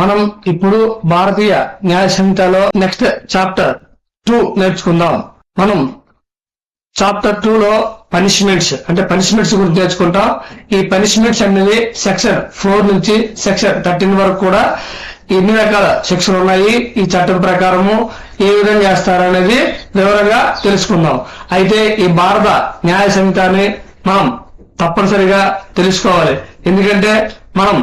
మనం ఇప్పుడు భారతీయ న్యాయ సంహితలో నెక్స్ట్ చాప్టర్ టూ నేర్చుకుందాం. మనం చాప్టర్ టూ లో పనిష్మెంట్స్ అంటే పనిష్మెంట్స్ గురించి నేర్చుకుంటాం. ఈ పనిష్మెంట్స్ అనేది సెక్షన్ ఫోర్ నుంచి సెక్షన్ థర్టీన్ వరకు కూడా ఎన్ని రకాల శిక్షలు ఉన్నాయి ఈ చట్టం ప్రకారము ఏ విధంగా చేస్తారనేది వివరంగా తెలుసుకుందాం. అయితే ఈ భారత న్యాయ సంహితాన్ని మనం తప్పనిసరిగా తెలుసుకోవాలి. ఎందుకంటే మనం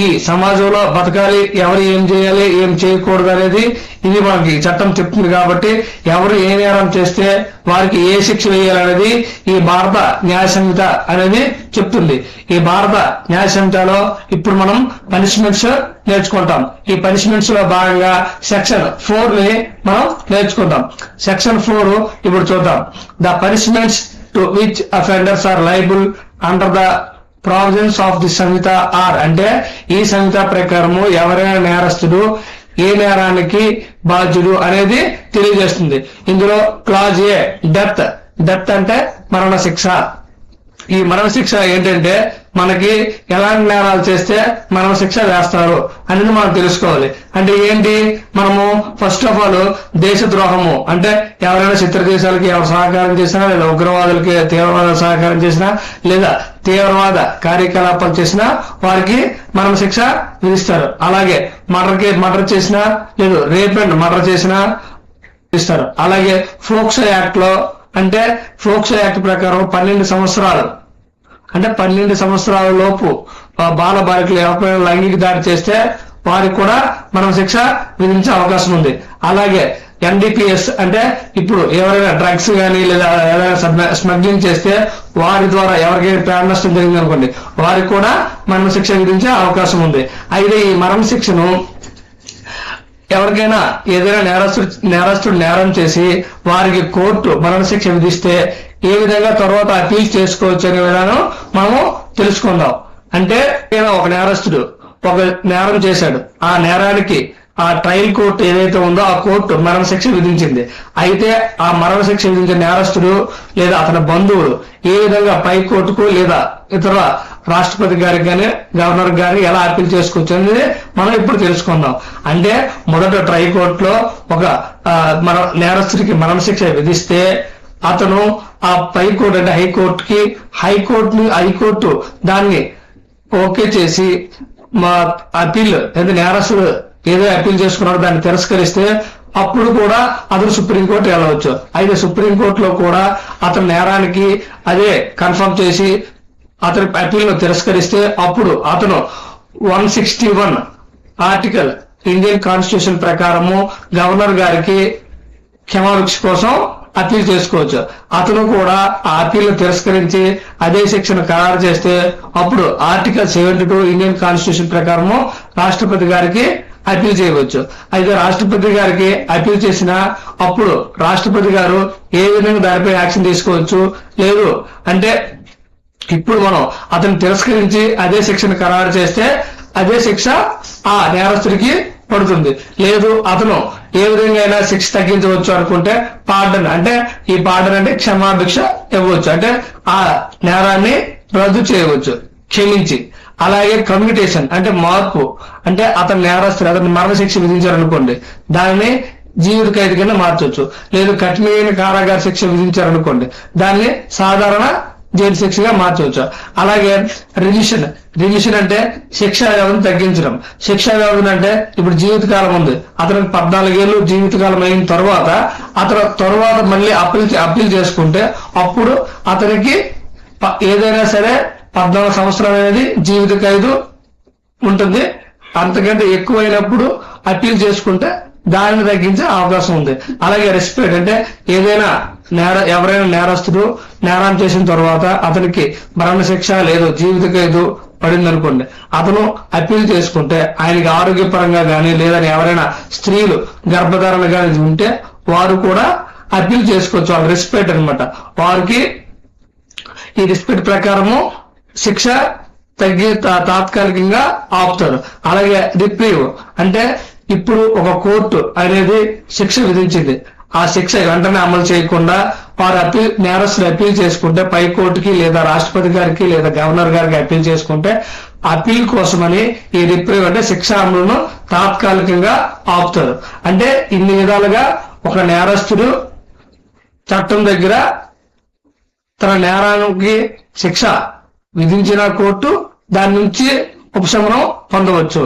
ఈ సమాజంలో బతకాలి ఎవరు ఏం చేయాలి ఏం చేయకూడదు అనేది ఇది మనకి చట్టం చెప్తుంది కాబట్టి ఎవరు ఏ నేరం చేస్తే వారికి ఏ శిక్ష వేయాలనేది ఈ భారత న్యాయ సంహిత అనేది చెప్తుంది. ఈ భారత న్యాయ సంహితలో ఇప్పుడు మనం పనిష్మెంట్స్ నేర్చుకుంటాం. ఈ పనిష్మెంట్స్లో భాగంగా సెక్షన్ ఫోర్ని మనం నేర్చుకుంటాం. సెక్షన్ ఫోర్ ఇప్పుడు చూద్దాం. The punishments to which offenders are liable under the provisions of the Sanhita are అంటే ఈ సంహిత ప్రకారము ఎవరైనా నేరస్తుడు ఏ నేరానికి బాధ్యుడు అనేది తెలియజేస్తుంది. ఇందులో క్లాజ్ ఏ డెత్ డెత్ అంటే మరణ శిక్ష ఈ మరణశిక్ష ఏంటంటే మనకి ఎలాంటి నేరాలు చేస్తే మనం శిక్ష వేస్తారు అనేది మనం తెలుసుకోవాలి. అంటే ఏంటి? మనము ఫస్ట్ ఆఫ్ ఆల్ దేశద్రోహము. అంటే ఎవరైనా చిత్రదేశాలకి ఎవరు సహకారం చేసినా లేదా ఉగ్రవాదులకి తీవ్రవాద సహకారం చేసినా లేదా తీవ్రవాద కార్యకలాపాలు చేసినా వారికి మనం శిక్ష విధిస్తారు. అలాగే మర్డర్కి మర్డర్ చేసినా లేదు రేప్ అండ్ మర్డర్ చేసినా ఇస్తారు అలాగే ఫోక్సో యాక్ట్లో అంటే ఫోక్సో యాక్ట్ ప్రకారం పన్నెండు సంవత్సరాలు. అంటే పన్నెండు సంవత్సరాల లోపు బాల బాలికలు ఎవరిపైన లైంగిక దాడి చేస్తే వారికి కూడా మనం శిక్ష విధించే అవకాశం ఉంది. అలాగే ఎన్డీపీఎస్ అంటే ఇప్పుడు ఎవరైనా డ్రగ్స్ కానీ లేదా ఏదైనా స్మగ్లింగ్ చేస్తే వారి ద్వారా ఎవరికైనా ప్రాణ నష్టం జరిగింది అనుకోండి వారికి కూడా మరణ శిక్ష విధించే అవకాశం ఉంది. అయితే ఈ మరణ శిక్షను ఎవరికైనా ఏదైనా నేరస్తుడు నేరస్తుడు నేరం చేసి వారికి కోర్టు మరణశిక్ష విధిస్తే ఏ విధంగా తర్వాత అపీల్ చేసుకోవచ్చు అనే విధానం మనము తెలుసుకుందాం. అంటే ఒక నేరస్తుడు ఒక నేరం చేశాడు. ఆ నేరానికి ఆ ట్రయల్ కోర్టు ఏదైతే ఉందో ఆ కోర్టు మరణశిక్ష విధించింది. అయితే ఆ మరణశిక్ష విధించిన నేరస్తుడు లేదా అతని బంధువులు ఏ విధంగా పై కోర్టుకు లేదా ఇతర రాష్ట్రపతి గారికి కానీ గవర్నర్ గారి ఎలా అప్పీల్ చేసుకోవచ్చు అనేది మనం ఇప్పుడు తెలుసుకుందాం. అంటే మొదట ట్రై కోర్టులో ఒక మన నేరస్తుడికి మరణశిక్ష విధిస్తే అతను ఆ పై కోర్టు అంటే హైకోర్టుకి హైకోర్టు హైకోర్టు దాన్ని ఓకే చేసి మా అప్పీల్ లేదా నేరస్తుడు ఏదో అప్పీల్ చేసుకున్నాడో దాన్ని తిరస్కరిస్తే అప్పుడు కూడా అతను సుప్రీంకోర్టు వెళ్ళవచ్చు. అయితే సుప్రీంకోర్టులో కూడా అతని నేరానికి అదే కన్ఫర్మ్ చేసి అతని అప్పీల్ను తిరస్కరిస్తే అప్పుడు అతను one sixty one article Indian constitution ప్రకారము గవర్నర్ గారికి క్షమాభిక్ష కోసం అప్పీల్ చేసుకోవచ్చు. అతను కూడా ఆ అప్పీల్ తిరస్కరించి అదే శిక్షను ఖరారు చేస్తే అప్పుడు article seventy two Indian constitution ప్రకారము రాష్ట్రపతి గారికి అప్పీల్ చేయవచ్చు. అయితే రాష్ట్రపతి గారికి అప్పీల్ చేసిన అప్పుడు రాష్ట్రపతి గారు ఏ విధంగా దానిపై యాక్షన్ తీసుకోవచ్చు? లేదు. అంటే ఇప్పుడు మనం అతను తిరస్కరించి అదే శిక్షను ఖరారు చేస్తే అదే శిక్ష ఆ నేరస్తుడికి పడుతుంది. లేదు అతను ఏ విధంగా అయినా శిక్ష తగ్గించవచ్చు అనుకుంటే పార్డన్ అంటే ఈ పార్డన్ అంటే క్షమాభిక్ష ఇవ్వచ్చు. అంటే ఆ నేరాన్ని రద్దు చేయవచ్చు. క్షమించి. అలాగే కమ్యూనికేషన్ అంటే మార్పు అంటే అతను నేరస్తుడు అతను మరణశిక్ష విధించారనుకోండి దానిని జీవిత ఖైదు కింద మార్చవచ్చు లేదు కఠినమైన కారాగార శిక్ష విధించారనుకోండి దాన్ని సాధారణ జైలు శిక్షగా మార్చవచ్చు అలాగే రివిషన్ రివిషన్ అంటే శిక్షా వ్యవధిని తగ్గించడం. శిక్షా వ్యవధిని అంటే ఇప్పుడు జీవితకాలం ఉంది. అతనికి పద్నాలుగేళ్ళు జీవితకాలం అయిన తర్వాత అతను తర్వాత మళ్ళీ అప్పీల్ అప్పీల్ చేసుకుంటే అప్పుడు అతనికి ఏదైనా సరే పద్నాలుగు సంవత్సరాలు అనేది జీవిత ఖైదు ఉంటుంది. అంతకంటే ఎక్కువైనప్పుడు అప్పీల్ చేసుకుంటే దానిని తగ్గించే అవకాశం ఉంది. అలాగే రెస్పెక్ట్ అంటే ఏదైనా నేర ఎవరైనా నేరస్తుడు నేరం చేసిన తర్వాత అతనికి మరణశిక్ష లేదు జీవిత ఖైదు పడింది అనుకోండి. అతను అప్పీల్ చేసుకుంటే ఆయనకి ఆరోగ్యపరంగా కానీ లేదా ఎవరైనా స్త్రీలు గర్భధారణ కానీ ఉంటే వారు కూడా అప్పీల్ చేసుకోవచ్చు. వాళ్ళ రెస్పెక్ట్ అన్నమాట. వారికి ఈ రెస్పెక్ట్ ప్రకారము శిక్ష తగ్గి తా- తాత్కాలికంగా ఆపుతారు. అలాగే రిప్రీవ్ అంటే ఇప్పుడు ఒక కోర్టు అనేది శిక్ష విధించింది. ఆ శిక్ష వెంటనే అమలు చేయకుండా వారు అప్పీల్ నేరస్తులు అప్పీల్ చేసుకుంటే పై కోర్టుకి లేదా రాష్ట్రపతి గారికి లేదా గవర్నర్ గారికి అప్పీల్ చేసుకుంటే అపీల్ కోసమని ఈ రిప్రీవ్ అంటే శిక్ష అమలును తాత్కాలికంగా ఆపుతారు. అంటే ఇన్ని విధాలుగా ఒక నేరస్తుడు చట్టం దగ్గర తన నేరానికి శిక్ష విధించిన కోర్టు దాని నుంచి ఉపశమనం పొందవచ్చు.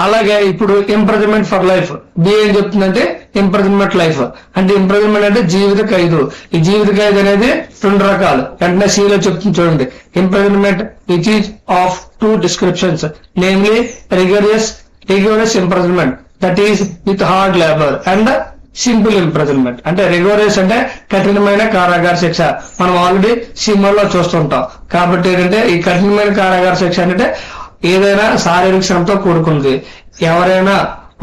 అలాగే ఇప్పుడు ఇంప్రజన్మెంట్ ఫర్ లైఫ్ బి ఏం చెప్తుందంటే ఇంప్రజన్మెంట్ లైఫ్ అంటే ఇంప్రజన్మెంట్ అంటే జీవిత ఖైదు. ఈ జీవిత ఖైదు అనేది రెండు రకాలు. వెంటనే C చెప్తుంది చూడండి. Imprisonment which is of two descriptions namely rigorous rigorous imprisonment that is with hard labour and simple imprisonment అంటే రిగోరియస్ అంటే కఠినమైన కారాగార శిక్ష. మనం ఆల్రెడీ సినిమాల్లో చూస్తుంటాం. కాబట్టి ఏంటంటే ఈ కఠినమైన కారాగార శిక్ష అంటే ఏదైనా శారీరక శ్రమతో కూడుకుంది ఎవరైనా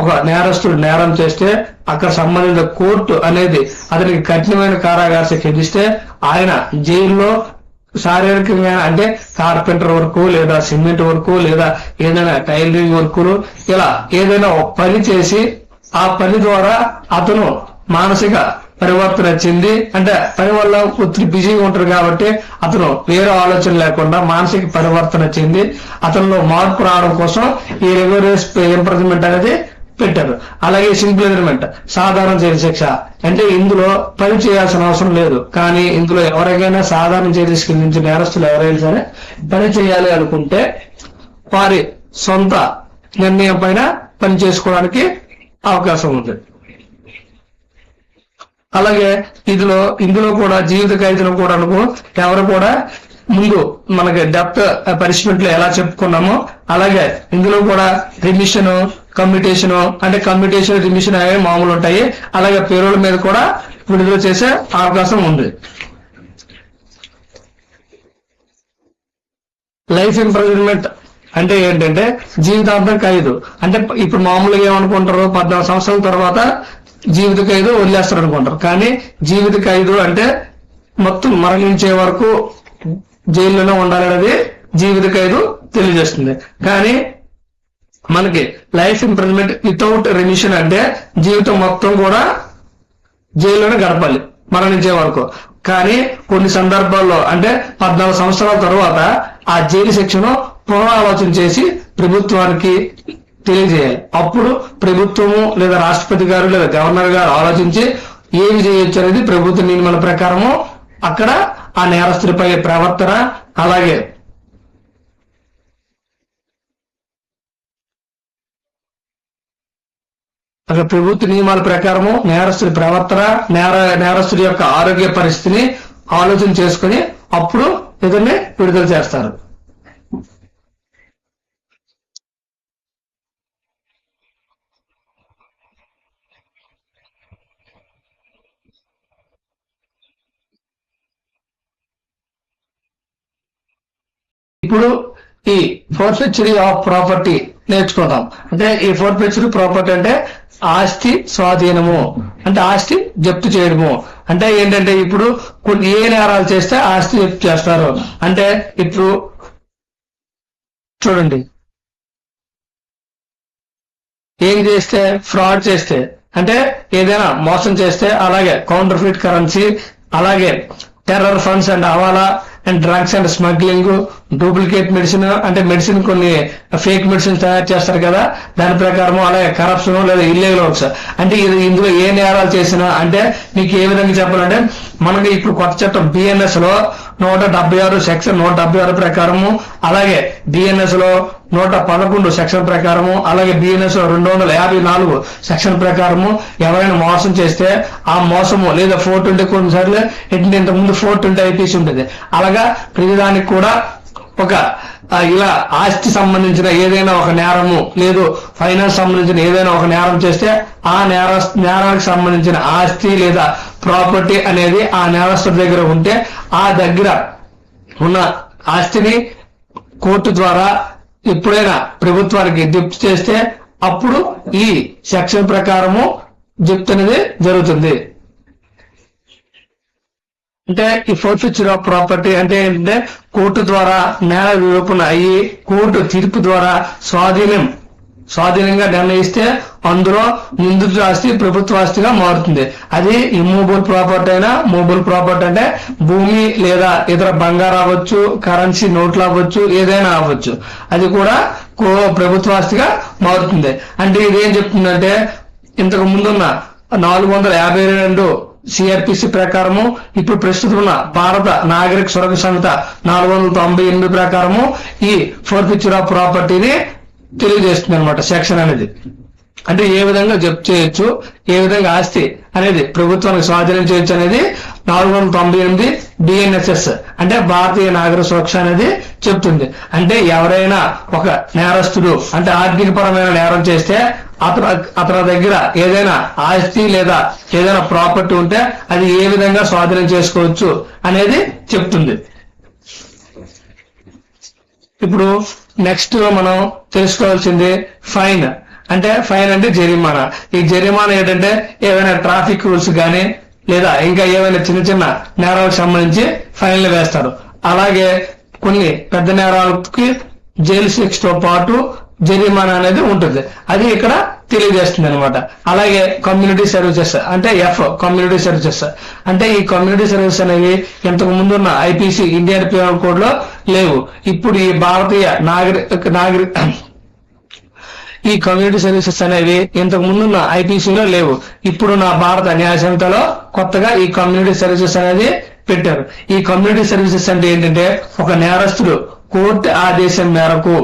ఒక నేరస్తుడు నేరం చేస్తే అక్కడ సంబంధిత కోర్టు అనేది అతనికి కఠినమైన కారాగార శిక్ష విధిస్తే ఆయన జైల్లో శారీరకంగా అంటే కార్పెంటర్ వరకు లేదా సిమెంట్ వరకు లేదా ఏదైనా టైలరింగ్ వర్కులు ఇలా ఏదైనా ఒక పని చేసి ఆ పని ద్వారా అతను మానసిక పరివర్తన చెంది అంటే పని వల్ల ఒత్తిడి బిజీగా ఉంటారు కాబట్టి అతను వేరే ఆలోచన లేకుండా మానసిక పరివర్తన చెంది అతనిలో మార్పు రావడం కోసం ఈ రెగ్యులరైజ్ ఎంప్రజమెంట్ అనేది పెట్టారు. అలాగే సింపుల్ ఎగ్రిమెంట్ సాధారణ జైలు శిక్ష అంటే ఇందులో పని చేయాల్సిన అవసరం లేదు. కానీ ఇందులో ఎవరికైనా సాధారణ జైలు శిక్ష నుంచి నేరస్తులు ఎవరైనా సరే పని చేయాలి అనుకుంటే వారి సొంత నిర్ణయం పైన పని చేసుకోవడానికి అవకాశం ఉంది అలాగే ఇందులో ఇందులో కూడా జీవిత ఖైదులో కూడా అనుకో ఎవరు కూడా ముందు మనకి డెప్త్ పనిష్మెంట్లో ఎలా చెప్పుకున్నామో అలాగే ఇందులో కూడా రిమిషన్ కమ్యూటేషన్ అంటే కమ్యూటేషన్ రిమిషన్ అనేవి మామూలు ఉంటాయి అలాగే పేరోల మీద కూడా విడుదల చేసే అవకాశం ఉంది. లైఫ్ ఇంప్రూవ్మెంట్ అంటే ఏంటంటే జీవితాంతం ఖైదు. అంటే ఇప్పుడు మామూలుగా ఏమనుకుంటారు? పద్నాలుగు సంవత్సరాల తర్వాత జీవిత ఖైదు వదిలేస్తారు అనుకుంటారు కానీ జీవిత ఖైదు అంటే మొత్తం మరణించే వరకు జైల్లోనే ఉండాలనేది జీవిత ఖైదు తెలియజేస్తుంది. కానీ మనకి లైఫ్ ఇంప్రూవ్మెంట్ వితౌట్ రెమిషన్ అంటే జీవితం మొత్తం కూడా జైల్లోనే గడపాలి మరణించే వరకు. కానీ కొన్ని సందర్భాల్లో అంటే పద్నాలుగు సంవత్సరాల తర్వాత ఆ జైలు శిక్షను పునరాలోచన చేసి ప్రభుత్వానికి తెలియజేయాలి. అప్పుడు ప్రభుత్వము లేదా రాష్ట్రపతి గారు లేదా గవర్నర్ గారు ఆలోచించి ఏమి చేయొచ్చు అనేది ప్రభుత్వ నియమాల ప్రకారము అక్కడ ఆ నేరస్తుడిపై ప్రవర్తన అలాగే అక్కడ ప్రభుత్వ నియమాల ప్రకారము నేరస్తుడి ప్రవర్తన నేర నేరస్తుడి యొక్క ఆరోగ్య పరిస్థితిని ఆలోచన చేసుకుని అప్పుడు ఇతన్ని విడుదల చేస్తారు. ఇప్పుడు ఈ ఫోర్ఫెక్చరీ ఆఫ్ ప్రాపర్టీ నేర్చుకుందాం. అంటే ఈ ఫోర్ఫెక్చరీ ప్రాపర్టీ అంటే ఆస్తి స్వాధీనము. అంటే ఆస్తి జప్తు చేయడము. అంటే ఏంటంటే ఇప్పుడు కొన్ని ఏ నేరాలు చేస్తే ఆస్తి జప్తు చేస్తారు. అంటే ఇప్పుడు చూడండి. ఏం చేస్తే? ఫ్రాడ్ చేస్తే. అంటే ఏదైనా మోసం చేస్తే అలాగే కౌంటర్ ఫిట్ కరెన్సీ అలాగే terror funds and hawala and drugs and smuggling duplicate medicine అంటే మెడిసిన్ కొన్ని ఫేక్ మెడిసిన్ తయారు చేస్తారు కదా దాని ప్రకారం అలాగే కరప్షన్ లేదా ఇల్లీగల్ వర్క్స్ అంటే ఇది ఇందులో ఏ నేరాలు చేసినా అంటే మీకు ఏ విధంగా చెప్పాలంటే మనకి ఇప్పుడు కొత్త చట్టం బిఎన్ఎస్లో నూట డెబ్బై ఆరు సెక్షన్ నూట డెబ్బై ఆరు ప్రకారము అలాగే బిఎన్ఎస్లో నూట పదకొండు సెక్షన్ ప్రకారము అలాగే బిఎన్ఎస్ రెండు వందల యాభై నాలుగు సెక్షన్ ప్రకారము ఎవరైనా మోసం చేస్తే ఆ మోసము లేదా ఫోర్ ట్వంటీ కొన్నిసార్లు ఇంటి ఇంతకుముందు ఫోర్ట్ ఫోర్ ట్వంటీ ఐపీసీ ఉంటుంది అలాగా ప్రతిదానికి కూడా ఒక ఇలా ఆస్తి సంబంధించిన ఏదైనా ఒక నేరము లేదు ఫైనాన్స్ సంబంధించిన ఏదైనా ఒక నేరం చేస్తే ఆ నేర నేరానికి సంబంధించిన ఆస్తి లేదా ప్రాపర్టీ అనేది ఆ నేరస్తుడి దగ్గర ఉంటే ఆ దగ్గర ఉన్న ఆస్తిని కోర్టు ద్వారా ఎప్పుడైనా ప్రభుత్వానికి జప్తు చేస్తే అప్పుడు ఈ సెక్షన్ ప్రకారము జప్తు అనేది జరుగుతుంది. అంటే ఈ ఫోర్ఫిచర్ ఆఫ్ ప్రాపర్టీ అంటే ఏంటంటే కోర్టు ద్వారా నేర నిరూపణ అయ్యి కోర్టు తీర్పు ద్వారా స్వాధీనం స్వాధీనంగా నిర్ణయిస్తే అందులో నిందితుల ఆస్తి ప్రభుత్వ ఆస్తిగా మారుతుంది. అది ఇమ్మూబుల్ ప్రాపర్టీ అయినా మూబుల్ ప్రాపర్టీ అంటే భూమి లేదా ఇతర బంగారు అవ్వచ్చు కరెన్సీ నోట్లు అవ్వచ్చు ఏదైనా అవ్వచ్చు. అది కూడా కో- ప్రభుత్వ ఆస్తిగా మారుతుంది. అంటే ఇదేం చెప్తుందంటే ఇంతకు ముందున్న నాలుగు వందల యాభై రెండు సిఆర్పిసి ప్రకారము ఇప్పుడు ప్రస్తుతం ఉన్న భారత నాగరిక సురక్ష సంహిత నాలుగు వందల తొంభై ఎనిమిది ప్రకారము ఈ ఫోర్ఫిచర్ ఆఫ్ ప్రాపర్టీని తెలియజేస్తుంది అనమాట సెక్షన్ అనేది. అంటే ఏ విధంగా జప్తు చేయొచ్చు ఏ విధంగా ఆస్తి అనేది ప్రభుత్వానికి స్వాధీనం చేయొచ్చు అనేది నాలుగు వందల తొంభై ఎనిమిది డిఎన్ఎస్ఎస్ అంటే భారతీయ నాగరిక సురక్ష అనేది చెప్తుంది. అంటే ఎవరైనా ఒక నేరస్తుడు అంటే ఆర్థిక పరమైన నేరం చేస్తే అతను అతని దగ్గర ఏదైనా ఆస్తి లేదా ఏదైనా ప్రాపర్టీ ఉంటే అది ఏ విధంగా స్వాధీనం చేసుకోవచ్చు అనేది చెప్తుంది. ఇప్పుడు నెక్స్ట్ మనం తెలుసుకోవాల్సింది ఫైన్ అంటే ఫైన్ అంటే జరిమానా. ఈ జరిమానా ఏంటంటే ఏవైనా ట్రాఫిక్ రూల్స్ కానీ లేదా ఇంకా ఏవైనా చిన్న చిన్న నేరాలకు సంబంధించి ఫైన్లు వేస్తారు. అలాగే కొన్ని పెద్ద నేరాలకి జైలు శిక్షతో పాటు జరిమానా అనేది ఉంటుంది. అది ఇక్కడ తెలియజేస్తుంది అనమాట అలాగే కమ్యూనిటీ సర్వీసెస్ అంటే ఎఫ్ కమ్యూనిటీ సర్వీసెస్ అంటే ఈ కమ్యూనిటీ సర్వీసెస్ అనేవి ఇంతకు ముందున్న ఐపీసీ ఇండియన్ పీనల్ కోడ్లో లేవు. ఇప్పుడు ఈ భారతీయ నాగరిక నాగరిక ఈ కమ్యూనిటీ సర్వీసెస్ అనేవి ఇంతకు ముందున్న ఐపీసీలో లేవు. ఇప్పుడు నా భారత న్యాయ సంహితలో కొత్తగా ఈ కమ్యూనిటీ సర్వీసెస్ అనేది పెట్టారు. ఈ కమ్యూనిటీ సర్వీసెస్ అంటే ఏంటంటే ఒక నేరస్తుడు కోర్టు ఆదేశం మేరకు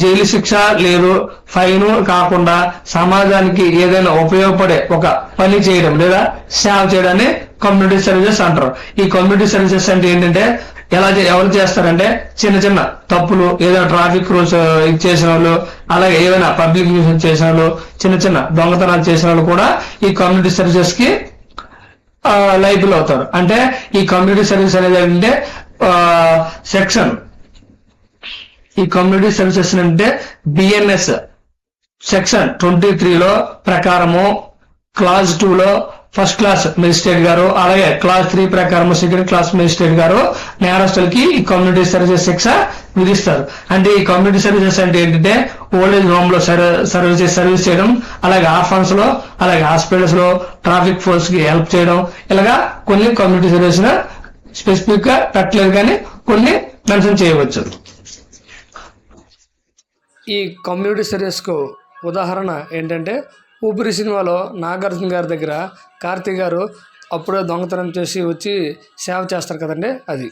జైలు శిక్ష లేదు ఫైన్ కాకుండా సమాజానికి ఏదైనా ఉపయోగపడే ఒక పని చేయడం లేదా సేవ చేయడాన్ని కమ్యూనిటీ సర్వీసెస్ అంటారు. ఈ కమ్యూనిటీ సర్వీసెస్ అంటే ఏంటంటే ఎలా ఎవరు చేస్తారంటే చిన్న చిన్న తప్పులు ఏదైనా ట్రాఫిక్ రూల్స్ చేసిన వాళ్ళు అలాగే ఏదైనా పబ్లిక్ న్యూస్ చేసిన వాళ్ళు చిన్న చిన్న దొంగతనాలు చేసిన వాళ్ళు కూడా ఈ కమ్యూనిటీ సర్వీసెస్కి లైబుల్ అవుతారు. అంటే ఈ కమ్యూనిటీ సర్వీస్ అనేది ఏంటంటే సెక్షన్ ఈ కమ్యూనిటీ సర్వీసెస్ అంటే బిఎన్ఎస్ సెక్షన్ ట్వంటీ త్రీలో ప్రకారము క్లాస్ టూలో ఫస్ట్ క్లాస్ మెజిస్ట్రేట్ గారు అలాగే క్లాస్ త్రీ ప్రకారం సెకండ్ క్లాస్ మెజిస్ట్రేట్ గారు నేరస్తులకి ఈ కమ్యూనిటీ సర్వీసెస్ శిక్ష విధిస్తారు. అంటే ఈ కమ్యూనిటీ సర్వీసెస్ అంటే ఏంటంటే ఓల్డ్ ఏజ్ హోమ్లో సర్వీసెస్ సర్వీస్ చేయడం అలాగే ఆర్ఫన్స్లో అలాగే హాస్పిటల్స్లో ట్రాఫిక్ ఫోర్స్కి హెల్ప్ చేయడం ఇలాగా కొన్ని కమ్యూనిటీ సర్వీస్ స్పెసిఫిక్గా పెట్టలేదు కానీ కొన్ని మెన్షన్ చేయవచ్చు. ఈ కమ్యూనిటీ సర్వీస్కు ఉదాహరణ ఏంటంటే ఊపిరి సినిమాలో నాగార్జున గారి దగ్గర కార్తీక్ గారు అప్పుడే దొంగతనం చేసి వచ్చి సేవ చేస్తారు కదండి అది.